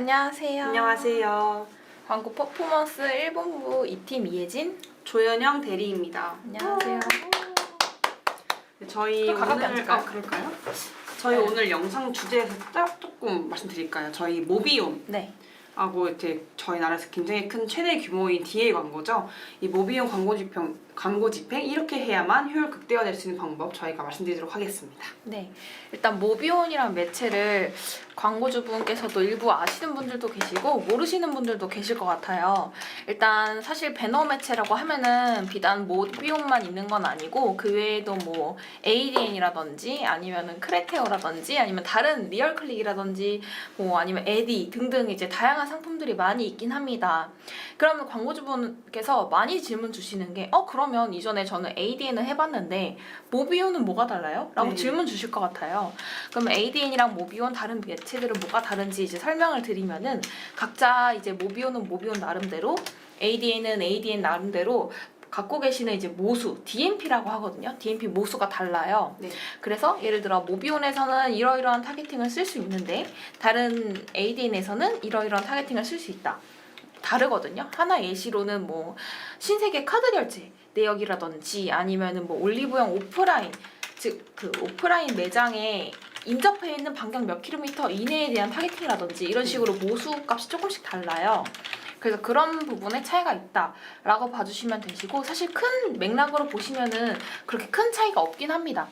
안녕하세요. 안녕하세요. 광고 퍼포먼스 1본부 2팀 이혜진. 조연영 대리입니다. 안녕하세요. 저희 좀 가깝게 오늘 앉을까요? 아, 그럴까요? 저희 네. 오늘 영상 주제에서 딱 조금 말씀드릴까요? 저희 모비온 네. 하고 이렇게 저희 나라에서 굉장히 큰 최대 규모인 DA 광고죠. 이 모비온 광고 집행 광고 집행 이렇게 해야만 효율 극대화될 수 있는 방법 저희가 말씀드리도록 하겠습니다. 네. 일단 모비온이란 매체를 광고주분께서도 일부 아시는 분들도 계시고 모르시는 분들도 계실 것 같아요. 일단 사실 배너 매체라고 하면은 비단 모비온만 있는 건 아니고 그 외에도 뭐 ADN이라든지 아니면은 크레테오라든지 아니면 다른 리얼클릭이라든지 뭐 아니면 에디 등등 이제 다양한 상품들이 많이 있긴 합니다. 그러면 광고주분께서 많이 질문 주시는 게 어 그 러면 이전에 저는 ADN을 해봤는데 모비온은 뭐가 달라요? 라고 네. 질문 주실 것 같아요. 그럼 ADN이랑 모비온 다른 매체들은 뭐가 다른지 이제 설명을 드리면은 각자 이제 모비온은 모비온 나름대로 ADN은 ADN 나름대로 갖고 계시는 이제 모수 DMP라고 하거든요. DMP 모수가 달라요. 네. 그래서 예를 들어 모비온에서는 이러이러한 타겟팅을 쓸 수 있는데 다른 ADN에서는 이러이러한 타겟팅을 쓸 수 있다. 다르거든요. 하나 예시로는 뭐 신세계 카드 결제 내역이라든지 아니면은 뭐 올리브영 오프라인 즉 그 오프라인 매장에 인접해 있는 반경 몇 킬로미터 이내에 대한 타겟팅이라든지 이런 식으로 모수 값이 조금씩 달라요. 그래서 그런 부분에 차이가 있다라고 봐주시면 되시고 사실 큰 맥락으로 보시면은 그렇게 큰 차이가 없긴 합니다.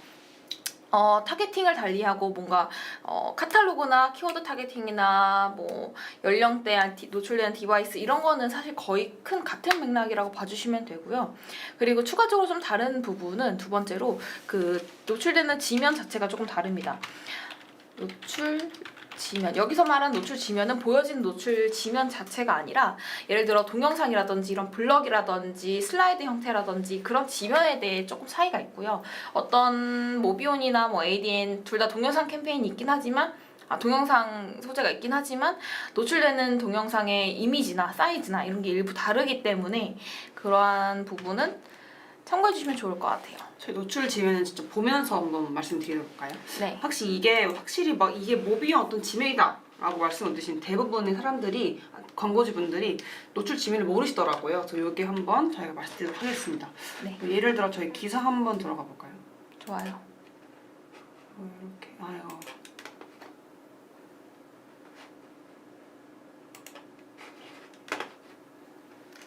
어, 타겟팅을 달리하고 뭔가 어, 카탈로그나 키워드 타겟팅이나 뭐 연령대 디- 노출되는 디바이스 이런 거는 사실 거의 큰 같은 맥락이라고 봐주시면 되고요. 그리고 추가적으로 좀 다른 부분은 두 번째로 그 노출되는 지면 자체가 조금 다릅니다. 노출 지면 여기서 말한 노출 지면은 보여진 노출 지면 자체가 아니라 예를 들어 동영상이라든지 이런 블럭이라든지 슬라이드 형태라든지 그런 지면에 대해 조금 차이가 있고요. 어떤 모비온이나 뭐 ADN 둘 다 동영상 캠페인이 있긴 하지만 아, 동영상 소재가 있긴 하지만 노출되는 동영상의 이미지나 사이즈나 이런 게 일부 다르기 때문에 그러한 부분은 참고해 주시면 좋을 것 같아요. 저희 노출 지면은 진짜 보면서 한번 말씀드려볼까요? 네. 확실히 이게 확실히 막 이게 모비온 어떤 지면이다 라고 말씀을 드신 대부분의 사람들이 광고주분들이 노출 지면을 모르시더라고요. 그래서 여기 한번 저희가 말씀드리도록 하겠습니다. 네. 예를 들어 저희 기사 한번 들어가 볼까요? 좋아요. 어, 이렇게 아유.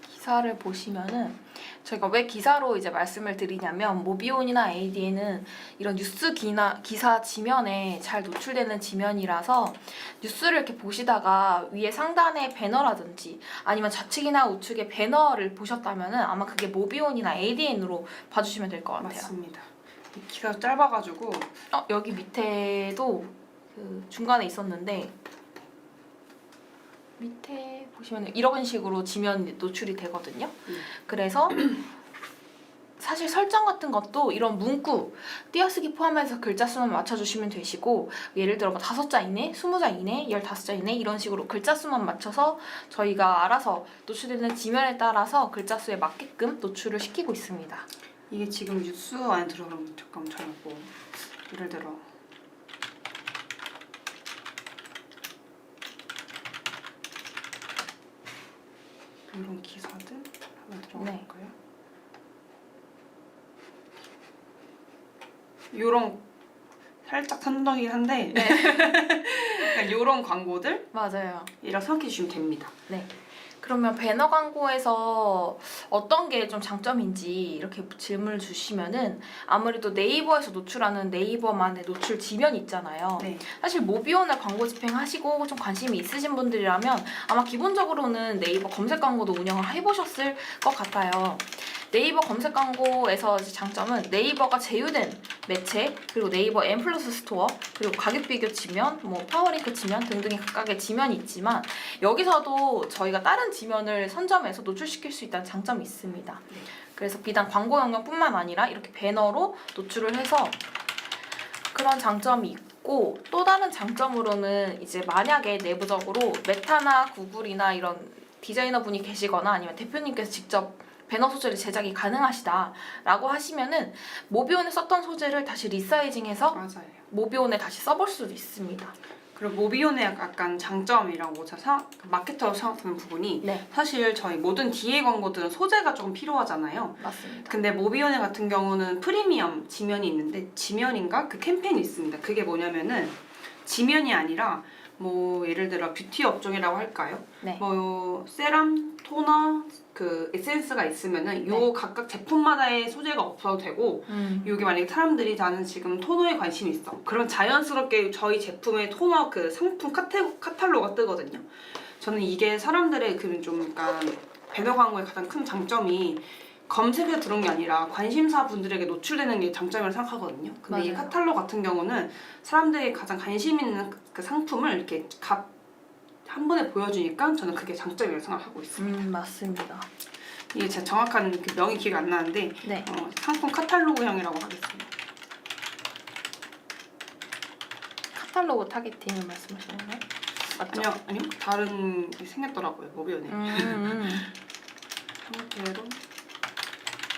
기사를 보시면은 저희가 왜 기사로 이제 말씀을 드리냐면 모비온이나 ADN은 이런 뉴스 기나, 기사 지면에 잘 노출되는 지면이라서 뉴스를 이렇게 보시다가 위에 상단에 배너라든지 아니면 좌측이나 우측에 배너를 보셨다면은 아마 그게 모비온이나 ADN으로 봐주시면 될 것 같아요. 맞습니다. 이 키가 짧아가지고 어, 여기 밑에도 그 중간에 있었는데 밑에 보시면 이런 식으로 지면 노출이 되거든요. 음. 그래서 사실 설정 같은 것도 이런 문구 띄어쓰기 포함해서 글자 수만 맞춰주시면 되시고 예를 들어 뭐 다섯 자 이내, 스무 자 이내, 열다섯 자 이내 이런 식으로 글자 수만 맞춰서 저희가 알아서 노출되는 지면에 따라서 글자 수에 맞게끔 노출을 시키고 있습니다. 이게 지금 뉴스 안에 들어가면 잠깐 뭐 예를 들어 이런 기사들 한번 들어가 네. 볼까요? 요런 살짝 선정이긴 한데 네. 요런 광고들이라고 맞아요. 생각해 주시면 됩니다. 네. 그러면 배너 광고에서 어떤 게 좀 장점인지 이렇게 질문을 주시면은 아무래도 네이버에서 노출하는 네이버만의 노출 지면이 있잖아요. 네. 사실 모비온을 광고 집행하시고 좀 관심이 있으신 분들이라면 아마 기본적으로는 네이버 검색 광고도 운영을 해보셨을 것 같아요. 네이버 검색 광고에서 장점은 네이버가 제휴된 매체 그리고 네이버 M 플러스 스토어 그리고 가격 비교 지면 뭐 파워링크 지면 등등의 각각의 지면이 있지만 여기서도 저희가 다른 지면을 선점해서 노출시킬 수 있다는 장점이 있습니다. 네. 그래서 비단 광고 영역뿐만 아니라 이렇게 배너로 노출을 해서 그런 장점이 있고 또 다른 장점으로는 이제 만약에 내부적으로 메타나 구글이나 이런 디자이너 분이 계시거나 아니면 대표님께서 직접 배너 소재를 제작이 가능하시다라고 하시면은 모비온에 썼던 소재를 다시 리사이징해서 맞아요. 모비온에 다시 써볼 수도 있습니다. 그리고 모비온의 약간 장점이라고 제가 사- 마케터로 생각하는 부분이 네, 사실 저희 모든 DA 광고들은 소재가 조금 필요하잖아요. 맞습니다. 근데 모비온의 같은 경우는 프리미엄 지면이 있는데 지면인가 그 캠페인이 있습니다. 그게 뭐냐면은 지면이 아니라 뭐 예를 들어 뷰티 업종이라고 할까요? 네. 뭐 세럼, 토너, 그 에센스가 있으면은 요 네. 각각 제품마다의 소재가 없어도 되고 음, 여기 만약에 사람들이 나는 지금 토너에 관심이 있어. 그럼 자연스럽게 저희 제품의 토너 그 상품 카테, 카탈로그가 뜨거든요. 저는 이게 사람들의 그좀 약간 배너 광고의 가장 큰 장점이 검색에 들어온 게 아니라 관심사 분들에게 노출되는 게 장점이라고 생각하거든요. 근데 이 맞아요. 카탈로그 같은 경우는 사람들이 가장 관심 있는 그- 그 상품을 이렇게 각 한 번에 보여주니까 저는 그게 장점이라고 생각하고 있습니다. 음, 맞습니다. 이게 제 정확한 그 명이 기억이 안 나는데 네, 어, 상품 카탈로그형이라고 하겠습니다. 카탈로그 타겟팅을 말씀하시는 거예요? 맞죠? 아니요, 아니요. 다른 게 생겼더라고요. 음, 음. 상태로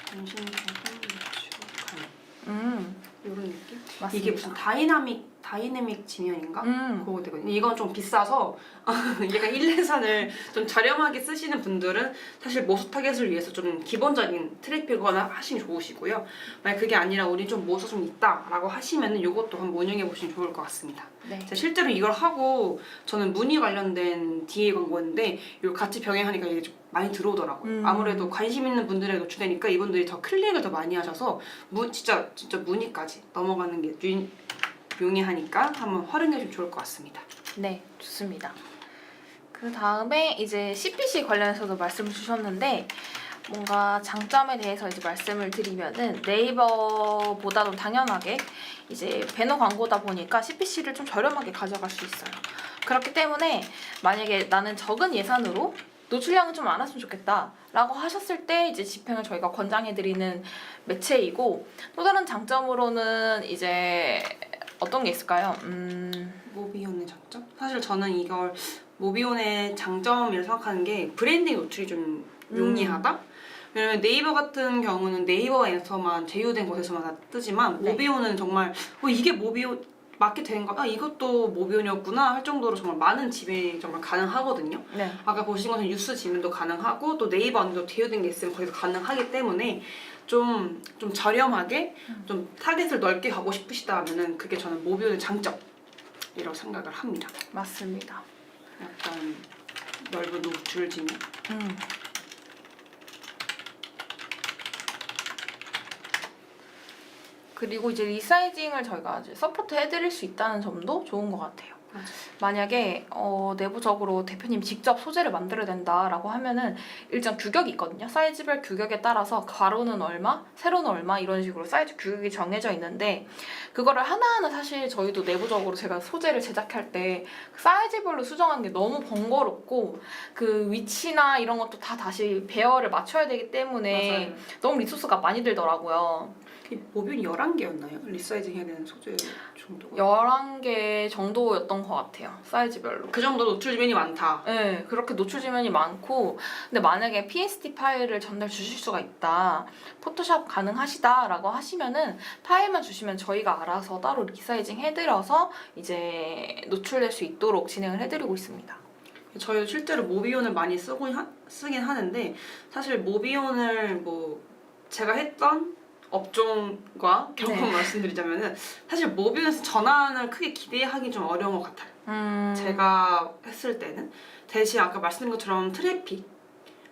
관심 가장 유추하는 음, 이런 느낌? 맞습니다. 이게 무슨 다이나믹 다이내믹 지면인가? 음, 그거 되거든요. 이건 좀 비싸서 약간 일레산을 좀 저렴하게 쓰시는 분들은 사실 모수 타겟을 위해서 좀 기본적인 트래픽거나 하시면 좋으시고요. 만약 그게 아니라 우리 좀 모수 좀 있다라고 하시면은 이것도 한번 운영해 보시면 좋을 것 같습니다. 네, 제가 실제로 이걸 하고 저는 문의 관련된 DA 광고인데 이걸 같이 병행하니까 이게 좀 많이 들어오더라고요. 음. 아무래도 관심 있는 분들에게 노출되니까 이분들이 더 클릭을 더 많이 하셔서 문 진짜 진짜 문의까지 넘어가는 게 유, 용이하니까 한번 활용해 주면 좋을 것 같습니다. 네, 좋습니다. 그 다음에 이제 CPC 관련해서도 말씀을 주셨는데 뭔가 장점에 대해서 이제 말씀을 드리면은 네이버보다도 당연하게 이제 배너 광고다 보니까 CPC를 좀 저렴하게 가져갈 수 있어요. 그렇기 때문에 만약에 나는 적은 예산으로 노출량은 좀 많았으면 좋겠다라고 하셨을 때 이제 집행을 저희가 권장해드리는 매체이고 또 다른 장점으로는 이제 어떤 게 있을까요? 음, 모비온의 장점? 사실 저는 이걸 모비온의 장점이라고 생각하는 게 브랜딩 노출이 좀 음. 용이하다? 왜냐면 네이버 같은 경우는 네이버에서만 제휴된 곳에서만 다 뜨지만 네. 모비온은 정말 어, 이게 모비온 맞게 되는가? 아 이것도 모비온이었구나 할 정도로 정말 많은 지면이 정말 가능하거든요. 네. 아까 보신 것처럼 뉴스 지면도 가능하고 또 네이버 안에도 제휴된 게 있으면 거기서 가능하기 때문에 좀, 좀 저렴하게 좀 타겟을 넓게 가고 싶으시다면은 그게 저는 모비온의 장점이라고 생각을 합니다. 맞습니다. 약간 넓은 노출 지면. 음. 그리고 이제 리사이징을 저희가 이제 서포트 해드릴 수 있다는 점도 좋은 것 같아요. 만약에 어, 내부적으로 대표님 직접 소재를 만들어야 된다라고 하면은 일정 규격이 있거든요. 사이즈별 규격에 따라서 가로는 얼마, 세로는 얼마 이런 식으로 사이즈 규격이 정해져 있는데 그거를 하나하나 사실 저희도 내부적으로 제가 소재를 제작할 때 사이즈별로 수정하는 게 너무 번거롭고 그 위치나 이런 것도 다 다시 배열을 맞춰야 되기 때문에 맞아요. 너무 리소스가 많이 들더라고요. 그 모비온이 11개였나요? 리사이징 해야 되는 소재 정도가. 11개 정도였던 것 같아요. 사이즈별로. 그 정도 노출 지면이 많다. 네, 그렇게 노출 지면이 많고, 근데 만약에 PSD 파일을 전달 주실 수가 있다, 포토샵 가능하시다라고 하시면은 파일만 주시면 저희가 알아서 따로 리사이징 해드려서 이제 노출될 수 있도록 진행을 해드리고 있습니다. 저희도 실제로 모비온을 많이 쓰고 하, 쓰긴 하는데 사실 모비온을 뭐 제가 했던 업종과 경험 네. 말씀드리자면은 사실 모비온에서 전환을 크게 기대하기 좀 어려운 것 같아요. 음, 제가 했을 때는 대신 아까 말씀드린 것처럼 트래픽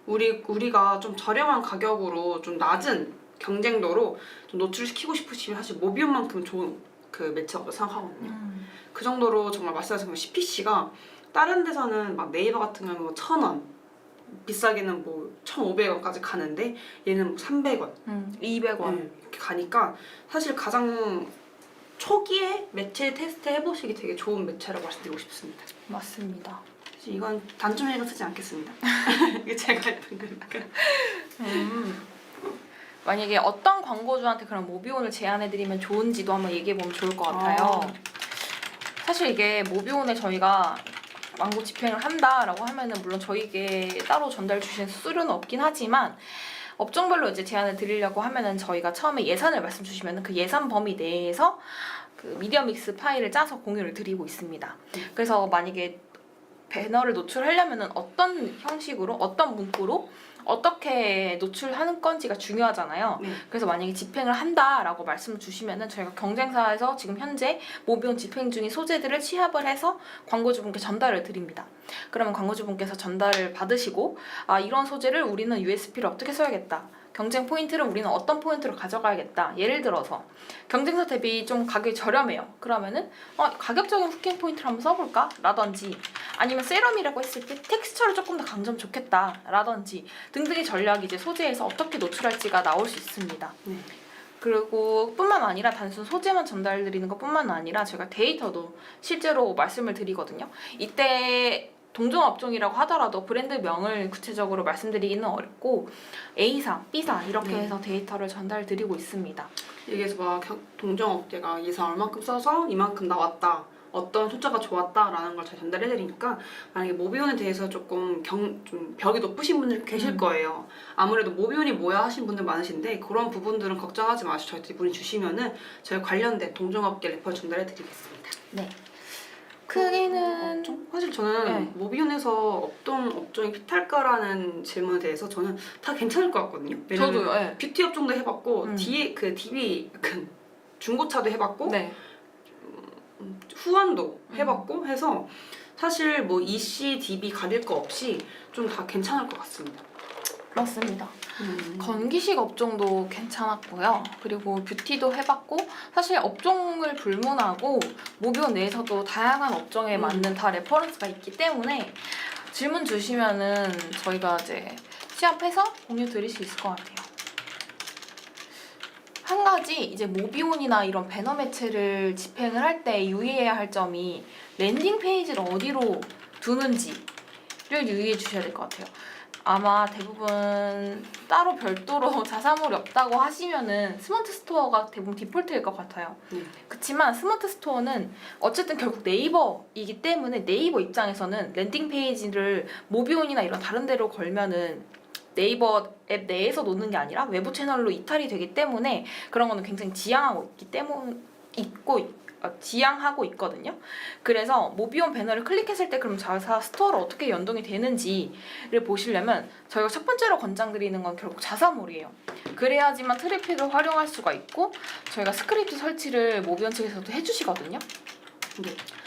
우리 우리가 좀 저렴한 가격으로 좀 낮은 경쟁도로 좀 노출시키고 싶으시면 사실 모비온만큼 좋은 그 매체가 없다고 생각하거든요. 음, 그 정도로 정말 말씀하신 것 CPC가 다른 데서는 막 네이버 같은 경우는 뭐 1,000원 비싸게는 뭐 1,500원까지 가는데 얘는 뭐 300원 음, 200원. 이렇게 가니까 사실 가장 초기에 매체 테스트 해보시기 되게 좋은 매체라고 말씀드리고 싶습니다. 맞습니다. 사실 이건 단점에는 쓰지 않겠습니다. 이게 제가 했던 거니까. 음. 만약에 어떤 광고주한테 그런 모비온을 제안해드리면 좋은지도 한번 얘기해보면 좋을 것 같아요. 아. 사실 이게 모비온에 저희가 광고 집행을 한다라고 하면은 물론 저희에게 따로 전달 주신 수수료는 없긴 하지만 업종별로 이제 제안을 드리려고 하면은 저희가 처음에 예산을 말씀 주시면은 그 예산 범위 내에서 그 미디어 믹스 파일을 짜서 공유를 드리고 있습니다. 그래서 만약에 배너를 노출하려면은 어떤 형식으로 어떤 문구로 어떻게 노출하는 건지가 중요하잖아요. 네. 그래서 만약에 집행을 한다라고 말씀을 주시면은 저희가 경쟁사에서 지금 현재 모비온 집행 중인 소재들을 취합을 해서 광고주분께 전달을 드립니다. 그러면 광고주분께서 전달을 받으시고 아 이런 소재를 우리는 USP를 어떻게 써야겠다. 경쟁 포인트를 우리는 어떤 포인트로 가져가야겠다. 예를 들어서 경쟁사 대비 좀 가격이 저렴해요. 그러면은 어, 가격적인 후킹 포인트를 한번 써볼까? 라든지 아니면 세럼이라고 했을 때 텍스처를 조금 더 강조하면 좋겠다. 라든지 등등의 전략이 이제 소재에서 어떻게 노출할지가 나올 수 있습니다. 네. 그리고 뿐만 아니라 단순 소재만 전달드리는 것뿐만 아니라 제가 데이터도 실제로 말씀을 드리거든요. 이때 동종업종이라고 하더라도 브랜드명을 구체적으로 말씀드리기는 어렵고 A사, B사 이렇게 네. 해서 데이터를 전달 드리고 있습니다. 여기서 막 경- 동정업계가 이 사 얼만큼 써서 이만큼 나왔다. 어떤 숫자가 좋았다라는 걸 잘 전달해드리니까 만약에 모비온에 대해서 조금 경, 좀 벽이 높으신 분들 계실 음. 거예요. 아무래도 모비온이 뭐야 하신 분들 많으신데 그런 부분들은 걱정하지 마시고 저희한테 문의 주시면은 저희 관련된 동종업계 레퍼를 전달해드리겠습니다. 네. 크게는 업종? 사실 저는 네. 모비온에서 어떤 업종이 피탈까라는 질문에 대해서 저는 다 괜찮을 것 같거든요. 왜냐면 저도요. 네. 뷰티 업종도 해봤고 음. 뒤에 그 DB 약간 중고차도 해봤고 네. 후환도 음. 해봤고 해서 사실 뭐 EC, DB 가릴 거 없이 좀 다 괜찮을 것 같습니다. 맞습니다. 음. 건기식 업종도 괜찮았고요. 그리고 뷰티도 해봤고 사실 업종을 불문하고 모비온 내에서도 다양한 업종에 음. 맞는 다 레퍼런스가 있기 때문에 질문 주시면은 저희가 이제 취합해서 공유 드릴 수 있을 것 같아요. 한 가지 이제 모비온이나 이런 배너 매체를 집행을 할 때 유의해야 할 점이 랜딩 페이지를 어디로 두는지를 유의해 주셔야 될 것 같아요. 아마 대부분 따로 별도로 자사몰이 없다고 하시면은 스마트 스토어가 대부분 디폴트일 것 같아요. 네. 그렇지만 스마트 스토어는 어쨌든 결국 네이버이기 때문에 네이버 입장에서는 랜딩 페이지를 모비온이나 이런 다른 데로 걸면은 네이버 앱 내에서 놓는 게 아니라 외부 채널로 이탈이 되기 때문에 그런 거는 굉장히 지양하고 있기 때문 있고 지양하고 있거든요. 그래서 모비온 배너를 클릭했을 때 그럼 자사 스토어로 어떻게 연동이 되는지를 보시려면 저희가 첫 번째로 권장드리는 건 결국 자사몰이에요. 그래야지만 트래픽을 활용할 수가 있고 저희가 스크립트 설치를 모비온 측에서도 해주시거든요. 네.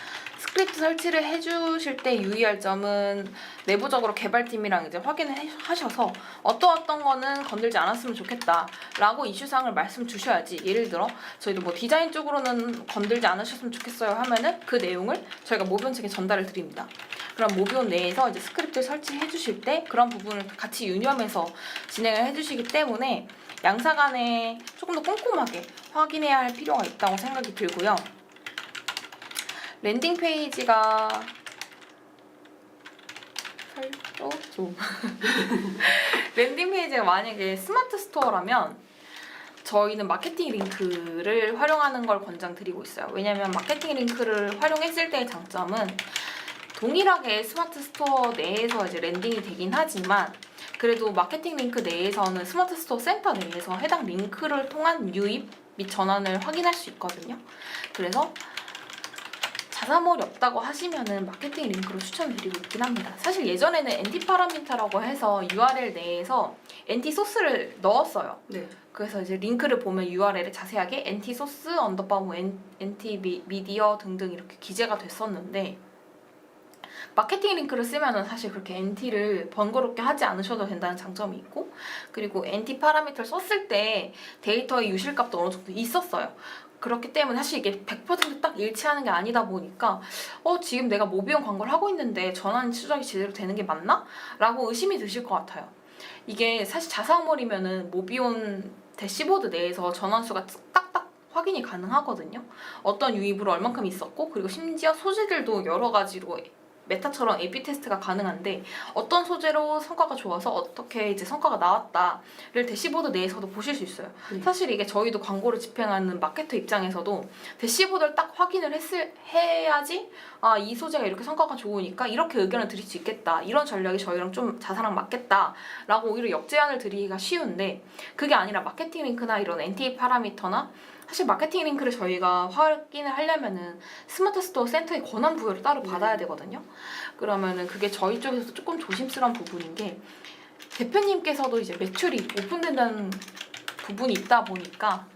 스크립트 설치를 해주실 때 유의할 점은 내부적으로 개발팀이랑 이제 확인을 해- 하셔서 어떤 어떤 거는 건들지 않았으면 좋겠다라고 이슈사항을 말씀 주셔야지 예를 들어 저희도 뭐 디자인 쪽으로는 건들지 않으셨으면 좋겠어요 하면은 그 내용을 저희가 모비온 측에 전달을 드립니다. 그럼 모비온 내에서 이제 스크립트 설치해 주실 때 그런 부분을 같이 유념해서 진행을 해 주시기 때문에 양사 간에 조금 더 꼼꼼하게 확인해야 할 필요가 있다고 생각이 들고요. 랜딩 페이지가 설조 좀 랜딩 페이지가 만약에 스마트 스토어라면 저희는 마케팅 링크를 활용하는 걸 권장드리고 있어요. 왜냐하면 마케팅 링크를 활용했을 때의 장점은 동일하게 스마트 스토어 내에서 이제 랜딩이 되긴 하지만 그래도 마케팅 링크 내에서는 스마트 스토어 센터 내에서 해당 링크를 통한 유입 및 전환을 확인할 수 있거든요. 그래서 자사몰이 없다고 하시면은 마케팅 링크로 추천드리고 있긴 합니다. 사실 예전에는 엔티 파라미터라고 해서 URL 내에서 엔티 소스를 넣었어요. 네. 그래서 이제 링크를 보면 URL에 자세하게 엔티 소스 언더바 뭐 엔티 미디어 등등 이렇게 기재가 됐었는데 마케팅 링크를 쓰면은 사실 그렇게 NT를 번거롭게 하지 않으셔도 된다는 장점이 있고 그리고 NT 파라미터를 썼을 때 데이터의 유실값도 어느 정도 있었어요. 그렇기 때문에 사실 이게 100%딱 일치하는 게 아니다 보니까 어 지금 내가 모비온 광고를 하고 있는데 전환 추적이 제대로 되는 게 맞나? 라고 의심이 드실 것 같아요. 이게 사실 자사몰이면은 모비온 대시보드 내에서 전환수가 딱딱 확인이 가능하거든요. 어떤 유입으로 얼만큼 있었고 그리고 심지어 소재들도 여러 가지로 메타처럼 A/B 테스트가 가능한데 어떤 소재로 성과가 좋아서 어떻게 이제 성과가 나왔다를 대시보드 내에서도 보실 수 있어요. 네. 사실 이게 저희도 광고를 집행하는 마케터 입장에서도 대시보드를 딱 확인을 했을 해야지 아 이 소재가 이렇게 성과가 좋으니까 이렇게 의견을 드릴 수 있겠다 이런 전략이 저희랑 좀 자사랑 맞겠다 라고 오히려 역제안을 드리기가 쉬운데 그게 아니라 마케팅 링크나 이런 NTA 파라미터나 사실 마케팅 링크를 저희가 확인을 하려면은 스마트 스토어 센터의 권한 부여를 따로 네. 받아야 되거든요. 그러면은 그게 저희 쪽에서 조금 조심스러운 부분인 게 대표님께서도 이제 매출이 오픈된다는 부분이 있다 보니까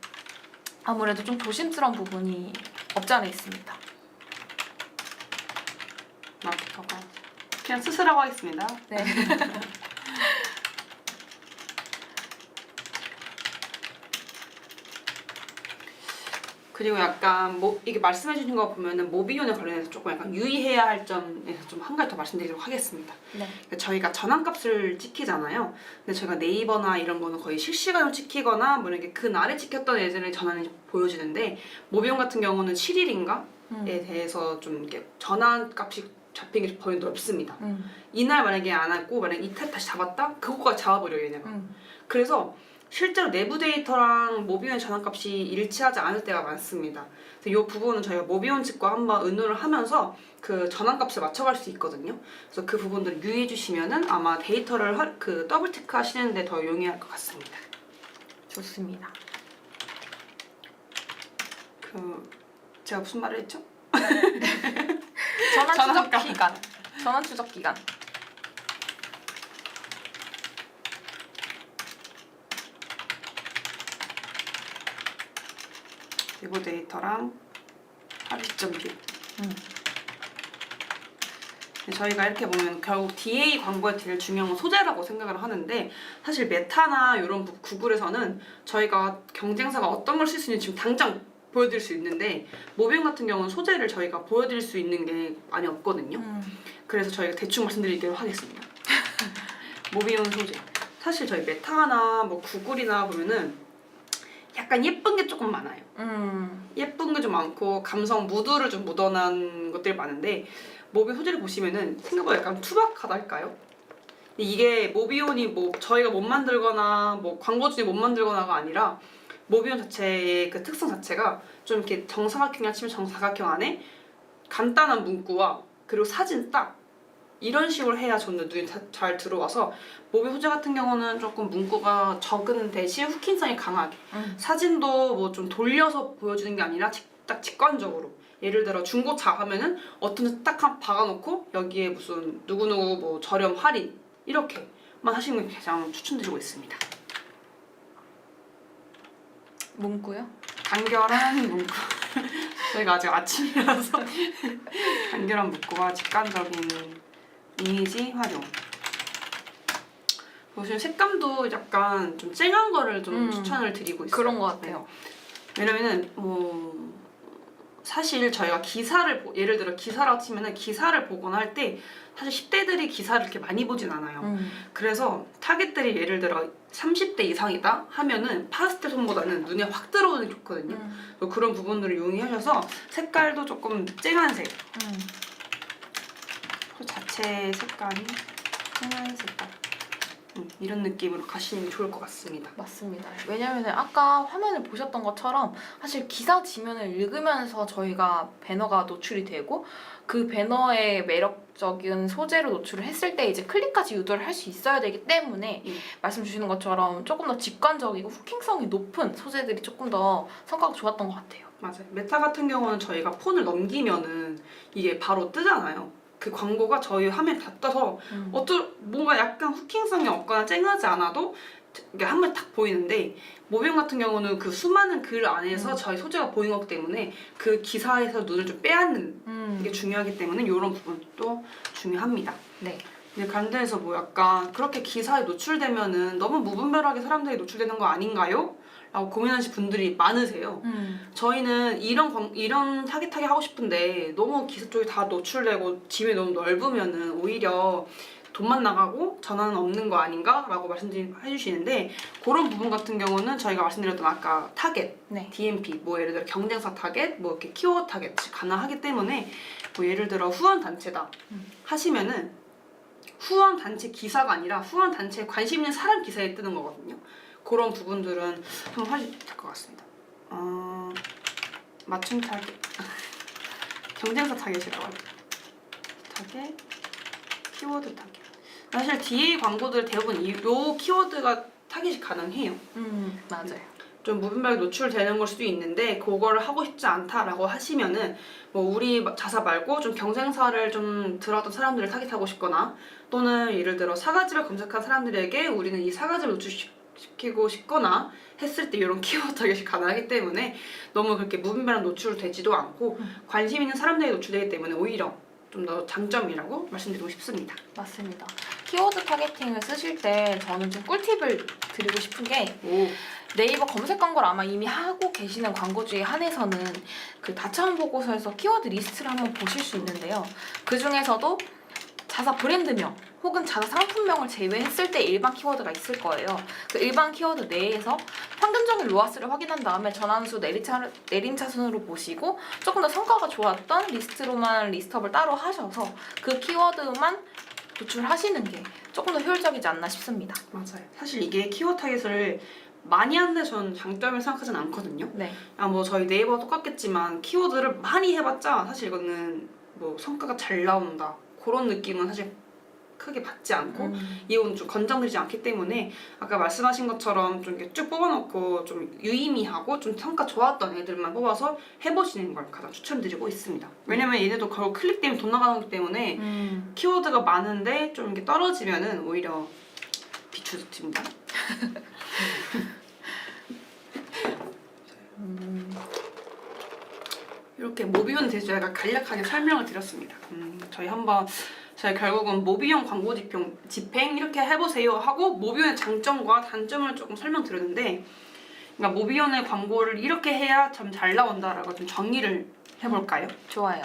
아무래도 좀 조심스러운 부분이 없지 않아 있습니다. 마케터가 그냥 쓰시라고 하겠습니다. 네. 그리고 약간 뭐 이게 말씀해 주신 거 보면은 모비온에 관련해서 조금 약간 유의해야 할 점에서 좀 한 가지 더 말씀드리도록 하겠습니다. 네. 그러니까 저희가 전환값을 찍히잖아요. 근데 저희가 네이버나 이런 거는 거의 실시간으로 찍히거나 뭐 이렇게 그 날에 찍혔던 예전의 전환이 보여지는데 모비온 같은 경우는 7일인가에 음. 대해서 좀 이렇게 전환값이 잡힌 게 거의 넓습니다. 음. 이날 만약에 안 하고 만약 이틀 다시 잡았다? 그거까지 잡아버려요 얘네가. 음. 그래서 실제로 내부 데이터랑 모비온 전환값이 일치하지 않을 때가 많습니다. 그래서 이 부분은 저희가 모비온 측과 한번 의논을 하면서 그 전환값을 맞춰갈 수 있거든요. 그래서 그 부분들을 유의해 주시면은 아마 데이터를 하- 그 더블 체크 하시는데 더 용이할 것 같습니다. 좋습니다. 그 제가 무슨 말을 했죠? 전환 추적. 기간. 전환 추적 기간. 내부 데이터랑 합의 시점 뷰. 음. 네, 저희가 이렇게 보면 결국 DA 광고에 제일 중요한 건 소재라고 생각을 하는데 사실 메타나 이런 부- 구글에서는 저희가 경쟁사가 어떤 걸 쓸 수 있는지 지금 당장 보여드릴 수 있는데 모비움 같은 경우는 소재를 저희가 보여드릴 수 있는 게 많이 없거든요. 음. 그래서 저희가 대충 말씀드리기로 하겠습니다. 모비움 소재. 사실 저희 메타나 뭐 구글이나 보면은 약간 예쁜 게 조금 많아요. 음. 예쁜 게 좀 많고 감성 무드를 좀 묻어난 것들이 많은데 모비 소재를 보시면은 생각보다 약간 투박하달까요? 이게 모비온이 뭐 저희가 못 만들거나 뭐 광고주이 못 만들거나가 아니라 모비온 자체의 그 특성 자체가 좀 이렇게 정사각형이라 치면 정사각형 안에 간단한 문구와 그리고 사진 딱 이런 식으로 해야 저는 눈이 다- 잘 들어와서 모비 소재 같은 경우는 조금 문구가 적은 대신 후킹성이 강하게 음. 사진도 뭐 좀 돌려서 보여주는 게 아니라 직- 딱 직관적으로 예를 들어 중고차 하면은 어떤 데딱 한 박아놓고 여기에 무슨 누구누구 뭐 저렴 할인 이렇게만 하시는 게 가장 추천드리고 있습니다. 문구요? 간결한 문구 저희가 아직 아침이라서 간결한 문구와 직관적인 이미지 활용 보시면 색감도 약간 좀 쨍한 거를 좀 음. 추천을 드리고 있어요. 그런 것 같아요. 왜냐면은 뭐 사실 저희가 기사를 보- 예를 들어 기사라고 치면은 기사를 보거나 할 때 사실 10대들이 기사를 이렇게 많이 보진 않아요. 음. 그래서 타겟들이 예를 들어 30대 이상이다 하면은 파스텔 톤보다는 눈에 확 들어오는 게 좋거든요. 음. 그런 부분들을 용이하셔서 색깔도 조금 쨍한 색. 음. 그 자체 색감이 쨍한 색깔. 음, 이런 느낌으로 가시는 게 좋을 것 같습니다. 맞습니다. 왜냐면은 아까 화면을 보셨던 것처럼 사실 기사 지면을 읽으면서 저희가 배너가 노출이 되고 그 배너의 매력 적인 소재로 노출을 했을 때 이제 클릭까지 유도를 할 수 있어야 되기 때문에 음. 말씀 주시는 것처럼 조금 더 직관적이고 후킹성이 높은 소재들이 조금 더 성과가 좋았던 것 같아요. 맞아요. 메타 같은 경우는 저희가 폰을 넘기면은 이게 바로 뜨잖아요. 그 광고가 저희 화면에 다 떠서 음. 어떤 뭔가 약간 후킹성이 없거나 쨍하지 않아도 이게 한번딱 보이는데 모빙 같은 경우는 그 수많은 글 안에서 음. 저희 소재가 보이는 거기 때문에 그 기사에서 눈을 좀 빼앗는 음. 게 중요하기 때문에 이런 부분도 중요합니다. 네. 근데 관대에서 뭐 약간 그렇게 기사에 노출되면은 너무 무분별하게 사람들이 노출되는 거 아닌가요? 라고 고민하시는 분들이 많으세요. 음. 저희는 이런 광, 이런 타깃하게 하고 싶은데 너무 기사 쪽이 다 노출되고 짐이 너무 넓으면은 오히려 돈만 나가고 전환은 없는 거 아닌가 라고 말씀해 주시는데 그런 부분 같은 경우는 저희가 말씀드렸던 아까 타겟, 네. DMP, 뭐 예를 들어 경쟁사 타겟, 뭐 이렇게 키워드 타겟 가능하기 때문에 뭐 예를 들어 후원 단체다 음. 하시면은 후원 단체 기사가 아니라 후원 단체에 관심 있는 사람 기사에 뜨는 거거든요. 그런 부분들은 한번 될것 같습니다. 어, 맞춤 타겟 경쟁사 타겟이라고 하죠. 타겟 키워드 타겟 사실 DA 광고들 대부분 이, 요 키워드가 타겟이 가능해요. 음. 맞아요. 좀 무분별하게 노출되는 걸 수도 있는데 그거를 하고 싶지 않다라고 하시면은 뭐 우리 자사 말고 좀 경쟁사를 좀 들어왔던 사람들을 타깃하고 싶거나 또는 예를 들어 사과즙을 검색한 사람들에게 우리는 이 사과즙을 노출시키고 싶거나 했을 때 이런 키워드 타겟이 가능하기 때문에 너무 그렇게 무분별한 노출되지도 않고 관심 있는 사람들에게 노출되기 때문에 오히려 좀 더 장점이라고 말씀드리고 싶습니다. 맞습니다. 키워드 타겟팅을 쓰실 때 저는 좀 꿀팁을 드리고 싶은 게 오. 네이버 검색 광고를 아마 이미 하고 계시는 광고주에 한해서는 그 다차원 보고서에서 키워드 리스트를 한번 보실 수 있는데요. 그 중에서도 자사 브랜드명 혹은 자사 상품명을 제외했을 때 일반 키워드가 있을 거예요. 그 일반 키워드 내에서 평균적인 로아스를 확인한 다음에 전환수 내리차, 내림차순으로 보시고 조금 더 성과가 좋았던 리스트로만 리스트업을 따로 하셔서 그 키워드만 도출하시는 게 조금 더 효율적이지 않나 싶습니다. 맞아요. 사실 이게 키워드 타겟을 많이 하는데 저는 장점을 생각하진 않거든요. 네. 아 뭐 저희 네이버 똑같겠지만 키워드를 많이 해봤자 사실 이거는 뭐 성과가 잘 나온다 그런 느낌은 사실 크게 받지 않고 음. 이건 좀 권장드리지 않기 때문에 아까 말씀하신 것처럼 좀 이렇게 쭉 뽑아놓고 좀 유의미하고 좀 성과 좋았던 애들만 뽑아서 해보시는 걸 가장 추천드리고 있습니다. 왜냐면 얘네도 결국 클릭 때문에 돈 나가는 거기 때문에 음. 키워드가 많은데 좀 이렇게 떨어지면은 오히려 비추습니다. 음. 이렇게 모비온 대해서 제가 간략하게 설명을 드렸습니다. 음, 저희 한번 저희 결국은 모비온 광고 집행, 집행 이렇게 해보세요 하고 모비온의 장점과 단점을 조금 설명드렸는데 그러니까 모비온의 광고를 이렇게 해야 참 잘 나온다라고 좀 정리를 해볼까요? 좋아요.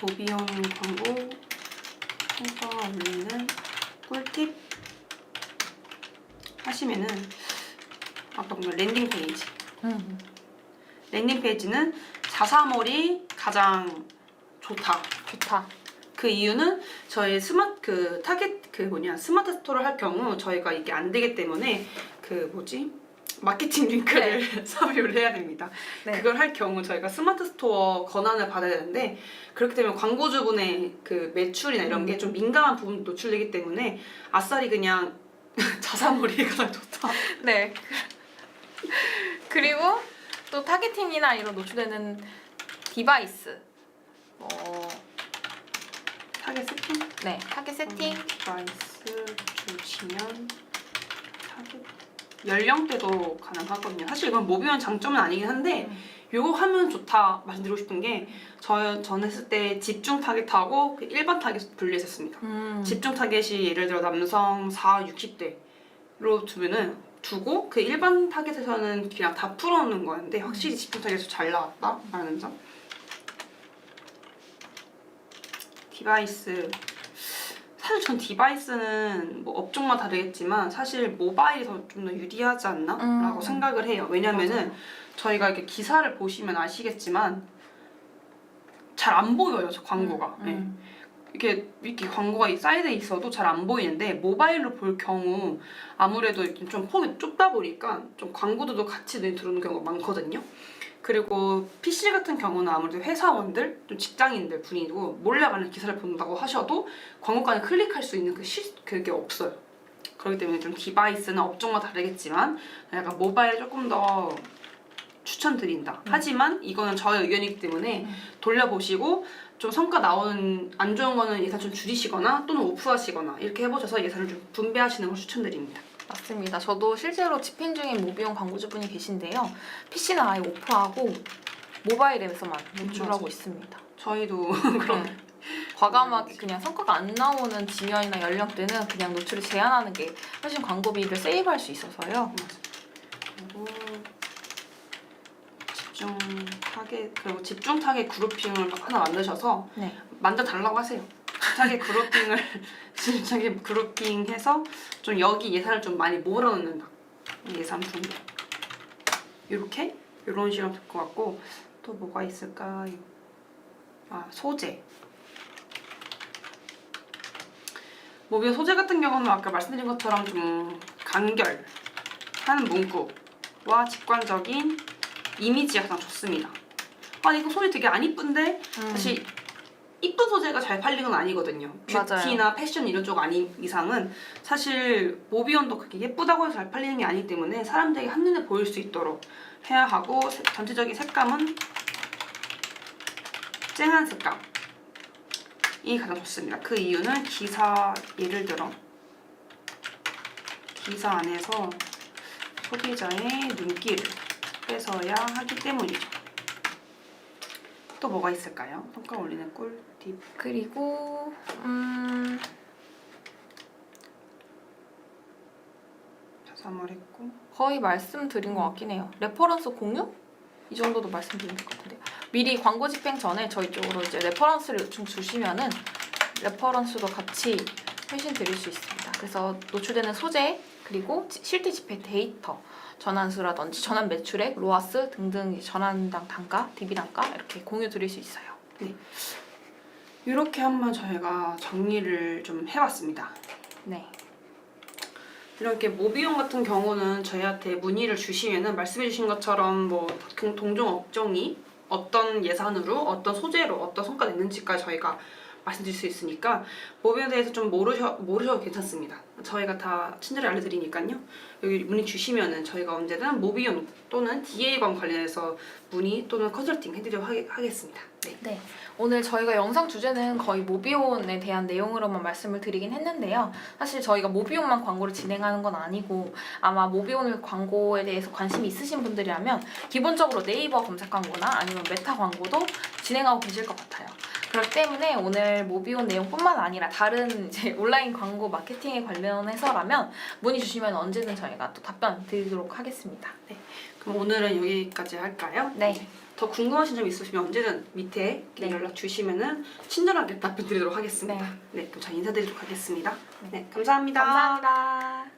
모비온 광고 성과 올리는 꿀팁 하시면은 아까 보면 랜딩 페이지 음. 랜딩 페이지는 자사몰이 가장 좋다. 좋다. 그 이유는 저희 스마트 그 타겟 그 뭐냐 스마트 스토어를 할 경우 저희가 이게 안 되기 때문에 그 뭐지 마케팅 링크를 섭외를 해야 됩니다. 네. 그걸 할 경우 저희가 스마트 스토어 권한을 받아야 되는데 그렇기 때문에 광고주분의 그 매출이나 이런 게 좀 민감한 부분 노출되기 때문에 아싸리 그냥 자사몰이 가장 좋다. 네. 그리고 또 타겟팅이나 이런 노출되는 디바이스. 어, 타겟 세팅 네, 타겟 세팅. 디바이스 주시면 타겟 연령대도 가능하거든요. 사실 이건 모비온 장점은 아니긴 한데 요거 하면 좋다 말씀드리고 싶은 게 저, 전 했을 때 집중 타겟하고 그 일반 타겟 분리했었습니다. 음. 집중 타겟이 예를 들어 남성 4, 60대로 두면은 두고 그 일반 타겟에서는 그냥 다 풀어놓는 거였는데 확실히 집중 타겟에서 잘 나왔다라는 점. 디바이스 사실 전 디바이스는 뭐 업종만 다르겠지만 사실 모바일이 더 좀 더 유리하지 않나라고 음. 생각을 해요. 왜냐면은 저희가 이렇게 기사를 보시면 아시겠지만 잘 안 보여요, 저 광고가. 네. 음. 이렇게 이렇게 광고가 이 사이드에 있어도 잘 안 보이는데 모바일로 볼 경우 아무래도 좀 폭이 좁다 보니까 좀 광고들도 같이 눈에 들어오는 경우가 많거든요. 그리고 PC 같은 경우는 아무래도 회사원들, 좀 직장인들 분이고 몰래 가는 기사를 본다고 하셔도 광고까지 클릭할 수 있는 그 시, 그게 없어요. 그렇기 때문에 좀 디바이스나 업종마다 다르겠지만 약간 모바일 조금 더 추천드린다. 하지만 이거는 저의 의견이기 때문에 음. 돌려보시고 좀 성과 나오는 안 좋은 거는 예산 좀 줄이시거나 또는 오프하시거나 이렇게 해보셔서 예산을 좀 분배하시는 걸 추천드립니다. 맞습니다. 저도 실제로 집행 중인 모비용 광고주분이 계신데요. PC는 아예 오프하고 모바일 앱에서만 노출하고 맞아. 있습니다. 저희도 그런 네. 과감하게 그냥 성과가 안 나오는 지면이나 연령대는 그냥 노출을 제한하는 게 훨씬 광고비를 세이브할 수 있어서요. 그리고 집중 타겟 그리고 집중 타겟 그룹핑을 하나 만드셔서 네. 만져 달라고 하세요. 타겟 그룹핑을 타겟 그룹핑해서 좀 여기 예산을 좀 많이 몰아넣는다. 예산 분배. 이렇게 이런 식으로 될 것 같고 또 뭐가 있을까요? 아 소재. 모비오 소재 같은 경우는 아까 말씀드린 것처럼 좀 간결 하는 문구와 직관적인 이미지가 가장 좋습니다. 아 이거 소리 되게 안 이쁜데 음. 사실 이쁜 소재가 잘 팔리는 건 아니거든요. 맞아요. 뷰티나 패션 이런 쪽 아닌 이상은 사실 모비온도 그렇게 예쁘다고 해서 잘 팔리는 게 아니기 때문에 사람들이 한눈에 보일 수 있도록 해야 하고 세- 전체적인 색감은 쨍한 색감 이 가장 좋습니다. 그 이유는 기사 예를 들어 기사 안에서 소비자의 눈길을 뺏어야 하기 때문이죠. 또 뭐가 있을까요? 성과 올리는 꿀팁. 그리고 음, 자사몰했고 거의 말씀드린 것 같긴 해요. 레퍼런스 공유? 이 정도도 말씀드린 것 같은데요. 미리 광고 집행 전에 저희 쪽으로 이제 레퍼런스를 좀 주시면은 레퍼런스도 같이 회신 드릴 수 있습니다. 그래서 노출되는 소재 그리고 지- 실제 집행 데이터 전환수라든지 전환 매출액, 로아스 등등 전환당 단가, DB 단가 이렇게 공유 드릴 수 있어요. 이렇게 한번 저희가 정리를 좀 해봤습니다. 네. 이렇게 모비용 같은 경우는 저희한테 문의를 주시면은 말씀해주신 것처럼 뭐 동- 동종 업종이 어떤 예산으로 어떤 소재로 어떤 성과 냈는지까지 저희가 말씀드릴 수 있으니까 모비용에 대해서 좀 모르셔 모르셔도 괜찮습니다. 저희가 다 친절히 알려드리니까요. 여기 문의 주시면은 저희가 언제든 모비용 또는 DA관 관련해서 문의 또는 컨설팅 해드리도록 하겠- 하겠습니다. 네. 네, 오늘 저희가 영상 주제는 거의 모비온에 대한 내용으로만 말씀을 드리긴 했는데요. 사실 저희가 모비온만 광고를 진행하는 건 아니고 아마 모비온 광고에 대해서 관심이 있으신 분들이라면 기본적으로 네이버 검색 광고나 아니면 메타 광고도 진행하고 계실 것 같아요. 그렇기 때문에 오늘 모비온 내용뿐만 아니라 다른 이제 온라인 광고 마케팅에 관련해서라면 문의 주시면 언제든 저희가 또 답변 드리도록 하겠습니다. 그럼 오늘은 여기까지 할까요? 네, 더 궁금하신 점 있으시면 언제든 밑에 이렇게 네. 연락 주시면은 친절하게 답변 드리도록 하겠습니다. 네. 네, 그럼 저 인사드리도록 하겠습니다. 네, 감사합니다. 감사합니다.